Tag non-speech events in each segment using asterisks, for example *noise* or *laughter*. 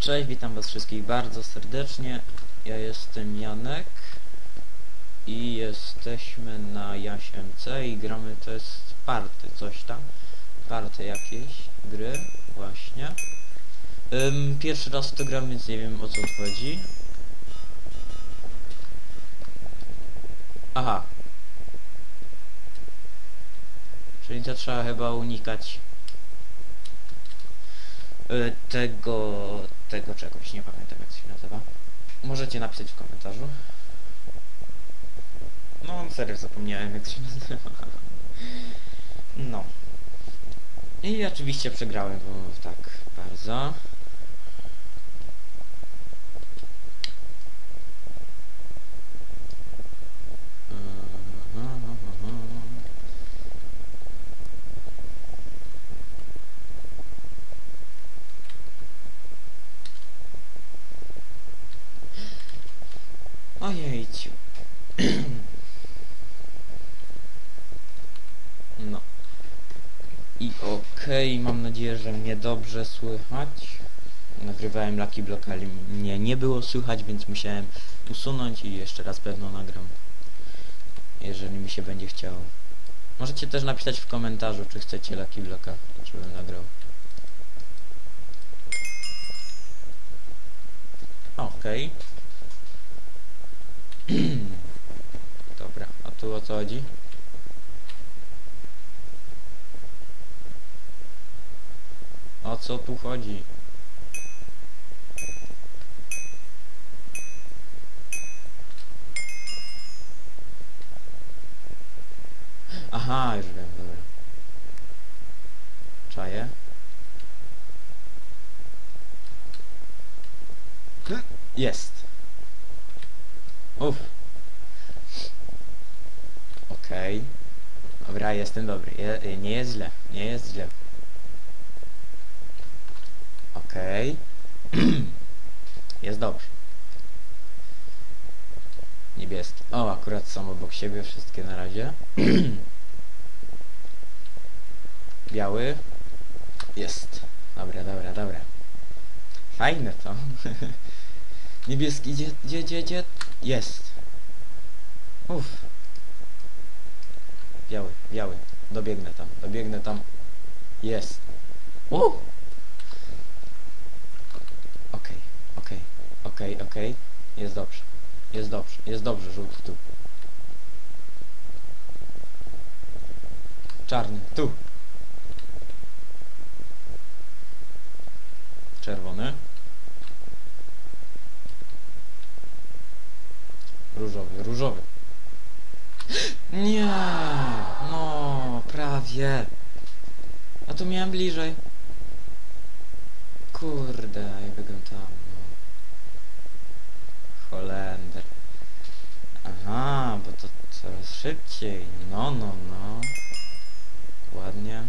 Cześć, witam was wszystkich bardzo serdecznie. Ja jestem Janek i jesteśmy na Jasiemce i gramy to jest party, coś tam. Party jakieś gry, właśnie. Pierwszy raz to gram, więc nie wiem o co chodzi. Aha. Czyli to trzeba chyba unikać y, tego, tego czegoś, nie pamiętam jak to się nazywa. Możecie napisać w komentarzu. No, serio zapomniałem jak to się nazywa. No. I oczywiście przegrałem, bo tak bardzo. Ojejciu. No. I okej, mam nadzieję, że mnie dobrze słychać. Nagrywałem Lucky Block, ale mnie nie było słychać, więc musiałem usunąć i jeszcze raz pewno nagram. Jeżeli mi się będzie chciało. Możecie też napisać w komentarzu, czy chcecie Lucky Blocka, żebym nagrał. Okej. *clears throat* Dobra, a tu o co chodzi? O co tu chodzi? Aha, już wiem, dobra. Czaję. Jest. Uff. Okej. Dobra, jestem dobry. Je, nie jest źle. Nie jest źle. Okej. *clears throat* jest dobrze. Niebieski. O, akurat są obok siebie wszystkie na razie. *clears throat* Biały. Jest. Dobra, dobra, dobra. Fajne to. *laughs* Niebieski, gdzie, gdzie, gdzie, gdzie? Jest. Uff. Biały, biały. Dobiegnę tam, dobiegnę tam. Jest. Uff. Okej, okej, okej, okej. Jest dobrze. Jest dobrze, jest dobrze, żółty tu. Czarny, tu. Czerwony. Różowy, różowy. Nie, no, prawie. A tu miałem bliżej. Kurde, jakby go tam, no. Holender. Aha, bo to coraz szybciej. No, no, no. Ładnie.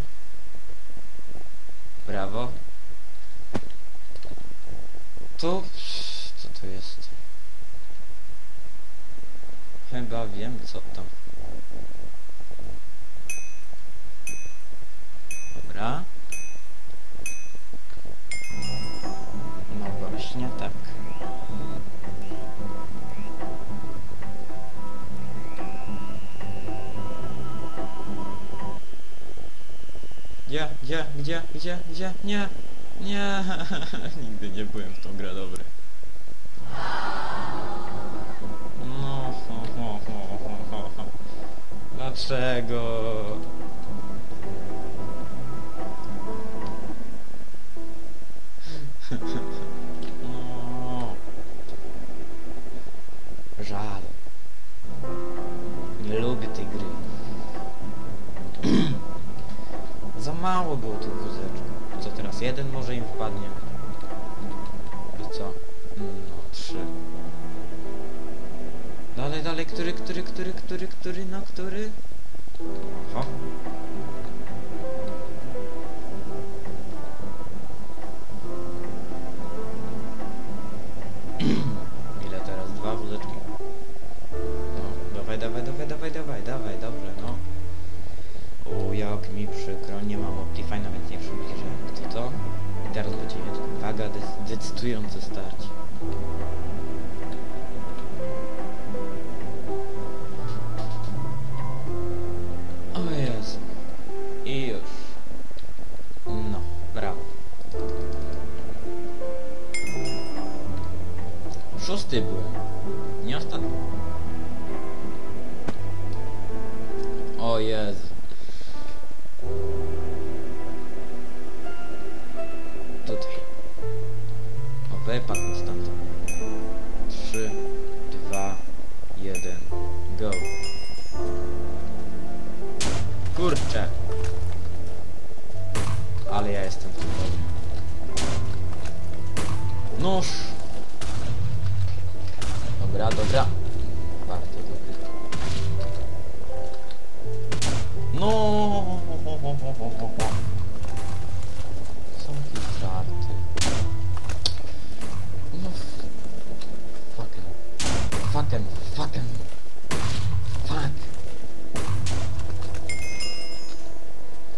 Brawo. Tu... Co to jest? Chyba wiem co to. Dobra. Gdzie, gdzie, gdzie? Nie, nie, *laughs* nigdy nie byłem w tą grę dobry. No, ho, ho, ho, ho, ho. Dlaczego? *laughs* No. Żal. Nie lubię tej gry. Mało było tych wózeczków. Co teraz? Jeden może im wpadnie. I co? No, trzy. Dalej, dalej, który, który, który, który, który, no, który? Oho. Jak mi przykro, nie mam Optifine'a, więc nie przybliżę. Kto to? I teraz będzie. Waga dec- decydująco starcie. O Jezu. I już. No, brawo. Szósty byłem. Nie ostatni. O Jezu. Wypadł stąd. Trzy, dwa, jeden, go. Kurczę. Ale ja jestem w tym. Nóż. Dobra, dobra. Bardzo dobry. No.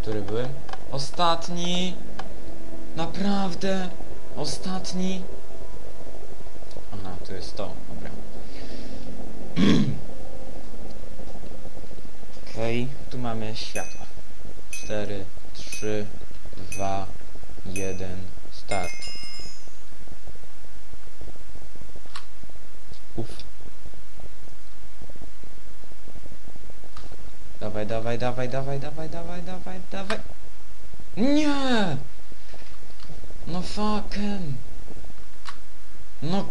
Który byłem? Ostatni. Naprawdę. Ostatni. Aha, tu jest to. Dobra. *clears throat* Okej, tu mamy światła. 4, 3, 2, 1, start. Uff. Dawaj, dawaj, dawaj, dawaj, dawaj, dawaj. Nie! No fucking. No.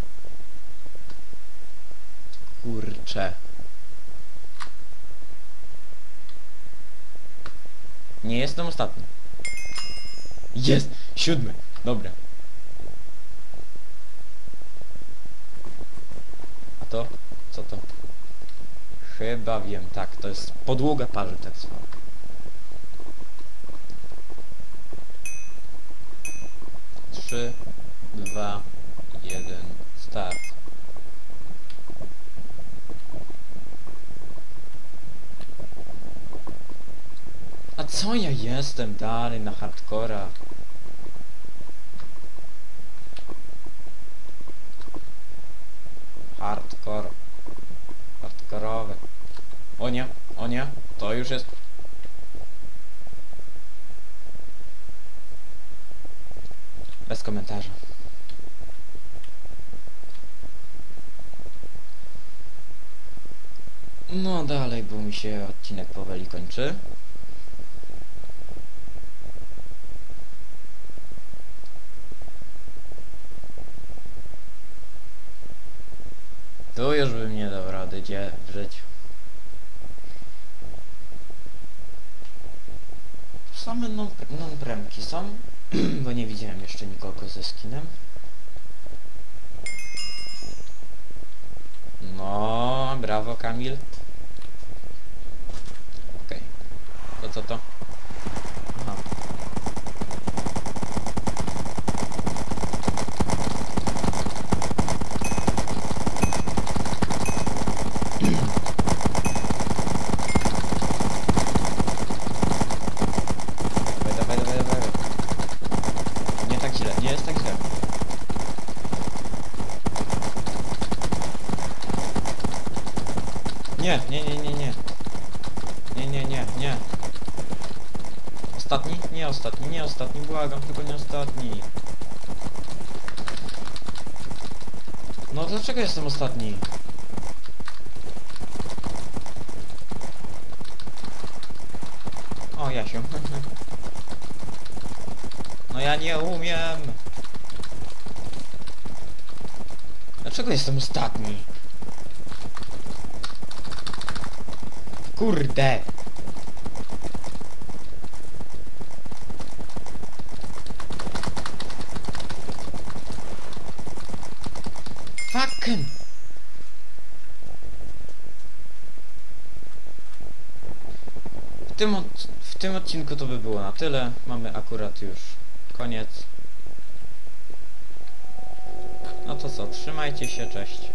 Kurczę. Nie jestem ostatni. Jest! Siódmy. Dobra. A to? Co to? Chyba wiem, tak, to jest podłoga parzy tak zwana. Trzy, dwa, jeden, start. A co ja jestem dalej na hardcora? Hardcore. Hardkorowe. O nie, o nie, to już jest... Bez komentarza. No dalej, bo mi się odcinek powoli kończy. Tu już bym nie dał rady gdzie w życiu. Same non- non-premki są, *clears throat* bo nie widziałem jeszcze nikogo ze skinem. No, brawo Kamil. Okej. To co to? Aha. Dawaj, dawaj, dawaj, dawaj. Nie tak źle, nie jest tak źle. Nie, nie, nie, nie, nie. Nie, nie, nie, nie. Ostatni? Nie ostatni, nie ostatni, błagam, tylko nie ostatni. No dlaczego jestem ostatni? O, Jasiu. *laughs* No ja nie umiem. Dlaczego jestem ostatni? Kurde. W tym, w tym odcinku to by było na tyle. Mamy akurat już koniec. No to co, trzymajcie się, cześć.